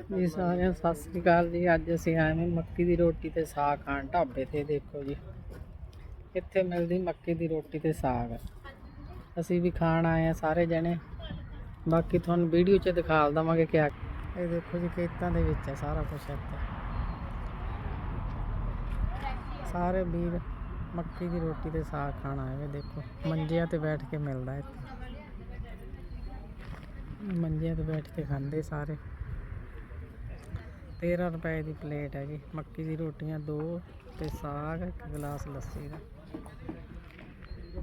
ਜੀ ਸਾਰਿਆਂ ਸਤਿ ਸ੍ਰੀ ਅਕਾਲ ਜੀ। ਅੱਜ ਅਸੀਂ ਆਏ ਹਾਂ ਮੱਕੀ ਦੀ ਰੋਟੀ ਤੇ ਸਾਗ ਖਾਣ। ਢਾਬੇ ਤੇ ਦੇਖੋ ਜੀ। ਇੱਥੇ ਮਿਲਦੀ ਮੱਕੀ ਦੀ ਰੋਟੀ ਤੇ ਸਾਗ। ਅਸੀਂ ਵੀ ਖਾਣ ਆਏ ਆ ਸਾਰੇ ਜਣੇ। ਬਾਕੀ ਤੁਹਾਨੂੰ ਵੀਡੀਓ 'ਚ ਦਿਖਾ ਦਵਾਂਗੇ ਕਿਆ ਇਹ ਦੇਖੋ ਜੀ ਖੇਤਾਂ ਦੇ ਵਿੱਚ ਹੈ ਸਾਰਾ ਕੁਝ ਇੱਥੇ। ਸਾਰੇ ਵੀਰ ਮੱਕੀ ਦੀ ਰੋਟੀ ਤੇ ਸਾਗ ਖਾਣ ਆਏ ਵੇ ਦੇਖੋ। ਮੰਜਿਆਂ ਤੇ ਬੈਠ ਕੇ ਮਿਲਦਾ ਇੱਥੇ। ਮੰਜਿਆਂ ਤੇ ਬੈਠ ਕੇ ਖਾਂਦੇ ਸਾਰੇ। 13 ਰੁਪਏ ਦੀ ਪਲੇਟ ਹੈ ਜੀ। ਮੱਕੀ ਦੀ ਰੋਟੀਆਂ ਦੋ ਤੇ ਸਾਗ, ਇੱਕ ਗਲਾਸ ਲੱਸੀ ਦਾ।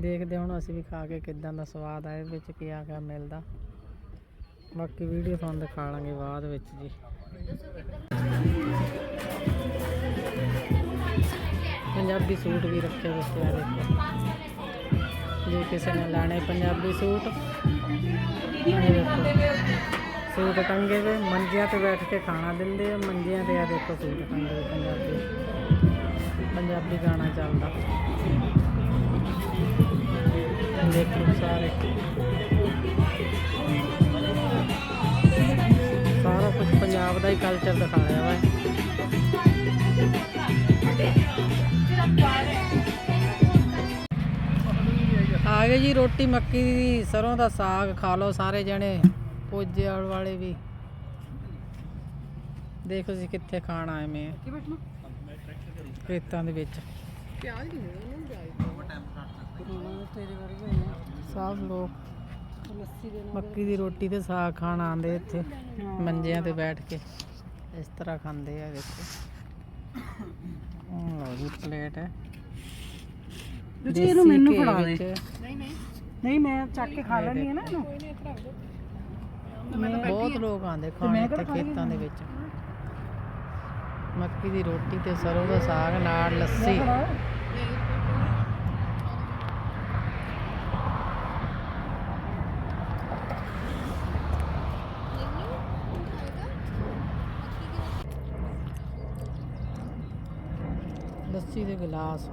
ਦੇਖਦੇ ਹੁਣ ਅਸੀਂ ਵੀ ਖਾ ਕੇ ਕਿਦਾਂ ਦਾ ਸਵਾਦ ਆ, ਇਹਦੇ ਵਿੱਚ ਕੀ ਆ ਗਿਆ, ਮਿਲਦਾ। ਬਾਕੀ ਵੀਡੀਓ ਤੁਹਾਨੂੰ ਦਿਖਾ ਲਾਂਗੇ ਬਾਅਦ ਵਿੱਚ ਜੀ। ਪੰਜਾਬੀ ਸੂਟ ਵੀ ਰੱਖੇ ਵਿੱਚ ਆ ਦੇਖੋ। ਜੇ ਕਿਸੇ ਨੇ ਲੈਣੇ ਪੰਜਾਬੀ ਸੂਟ, ਇਹ ਦੇਖੋ। ਸੂਟ ਟੰਗੇ ਵੇ, ਮੰਜਿਆਂ ਤੇ ਬੈਠ ਕੇ ਖਾਣਾ ਦਿੰਦੇ ਆ, ਮੰਜਿਆਂ ਤੇ ਆ ਦੇਖੋ ਸੂਟ ਟੰਗੇ ਪੰਜਾਬੀ। ਪੰਜਾਬੀ ਗਾਣਾ ਚੱਲਦਾ। ਦੇਖੋ ਸਾਰੇ। ਸਾਰਾ ਕੁਝ ਪੰਜਾਬ ਦਾ ਹੀ ਕਲਚਰ ਦਿਖਾਇਆ ਵਾ। ਆ ਗਏ ਜੀ ਰੋਟੀ ਮੱਕੀ ਦੀ ਸਰੋਂ ਦਾ ਸਾਗ, ਖਾ ਲਓ ਸਾਰੇ ਜਣੇ। ਪੋਜੇ ਆਲ ਵਾਲੇ ਵੀ। ਦੇਖੋ ਜੀ ਕਿੱਥੇ ਖਾਣ ਆਏ ਮੈਂ। ਖੇਤਾਂ ਦੇ ਵਿੱਚ। ਸਭ ਲੋਕ ਮੱਕੀ ਦੀ ਰੋਟੀ ਤੇ ਸਾਗ ਖਾਣ ਆਉਂਦੇ ਇੱਥੇ ਮੰਜਿਆਂ ਤੇ ਬੈਠ ਕੇ। ਇਸ ਤਰ੍ਹਾਂ ਖਾਂਦੇ ਆ ਦੇਖੋ ਲਓ ਜੀ ਪਲੇਟ ਹੈ। ਤੁਸੀਂ ਇਹਨੂੰ ਮੈਨੂੰ ਫੜਾ ਦੇ। ਵਿੱਚ। ਨਹੀਂ ਮੈਂ ਚੱਕ ਕੇ ਖਾ ਲੈਣੀ ਹੈ ਨਾ ਇਹਨੂੰ। ਬਹੁਤ ਲੋਕ ਆਉਂਦੇ ਖਾਣ ਇੱਥੇ ਖੇਤਾਂ ਦੇ ਵਿੱਚ। ਮੱਕੀ ਦੀ ਰੋਟੀ ਤੇ ਸਰੋਂ ਦਾ ਸਾਗ ਨਾਲ ਲੱਸੀ। ਲੱਸੀ ਦੇ ਗਲਾਸ।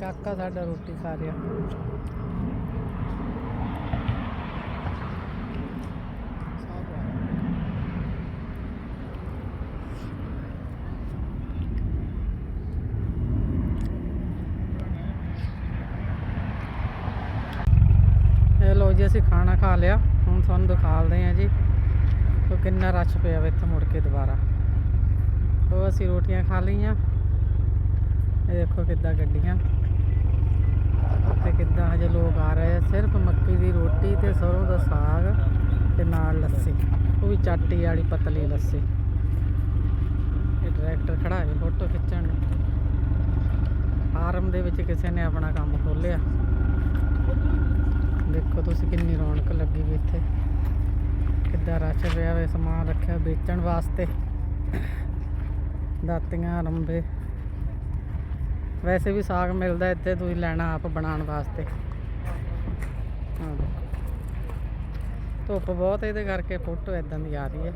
ਕਾਕਾ ਸਾਡਾ ਰੋਟੀ ਖਾ ਰਿਹਾ। ਜੀ, ਅਸੀਂ ਖਾਣਾ ਖਾ ਲਿਆ। ਹੁਣ ਤੁਹਾਨੂੰ ਦਿਖਾਲਦੇ ਆ ਜੀ ਕਿ ਕਿੰਨਾ ਰਸ਼ ਪਿਆ ਵਾ ਇੱਥੇ ਮੁੜ ਕੇ ਦੁਬਾਰਾ। ਉਹ ਅਸੀਂ ਰੋਟੀਆਂ ਖਾ ਲਈਆਂ। ਇਹ ਦੇਖੋ ਕਿੱਦਾਂ ਗੱਡੀਆਂ। ਤੇ ਕਿੱਦਾਂ ਹਜੇ ਲੋਕ ਆ ਰਹੇ ਆ। ਸਿਰਫ ਮੱਕੀ ਦੀ ਰੋਟੀ ਤੇ ਸਰੋਂ ਦਾ ਸਾਗ ਤੇ ਨਾਲ ਲੱਸੀ। ਉਹ ਵੀ ਚਾਟੀ ਵਾਲੀ ਪਤਲੀ ਲੱਸੀ। ਇਹ ਟਰੈਕਟਰ ਖੜਾ ਹੈ ਫੋਟੋ ਖਿੱਚਣ ਨੂੰ। ਫਾਰਮ ਦੇ ਵਿੱਚ ਕਿਸੇ ਨੇ ਆਪਣਾ ਕੰਮ ਖੋਲਿਆ ਦੇਖੋ ਤੁਸੀਂ ਕਿੰਨੀ ਰੌਣਕ ਲੱਗੀ ਵੀ ਇੱਥੇ। ਕਿੱਦਾਂ ਰਸ਼ ਪਿਆ ਵੇ ਸਮਾਨ ਰੱਖਿਆ ਵੇਚਣ ਵਾਸਤੇ। ਦਾਤੀਆਂ ਰੰਬੇ। ਵੈਸੇ ਵੀ ਸਾਗ ਮਿਲਦਾ ਇੱਥੇ ਤੁਸੀਂ ਲੈਣਾ ਆਪ ਬਣਾਉਣ ਵਾਸਤੇ। ਧੁੱਪ ਬਹੁਤ ਇਹਦੇ ਕਰਕੇ ਫੋਟੋ ਇਦਾਂ ਦੀ ਆ ਰਹੀ ਹੈ।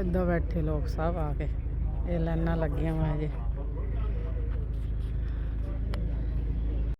ਇੱਦਾਂ ਬੈਠੇ ਲੋਕ ਸਭ ਆ ਕੇ। ਇਹ ਲਾਈਨਾਂ ਲੱਗੀਆਂ ਹੋਈਆਂ ਜੇ।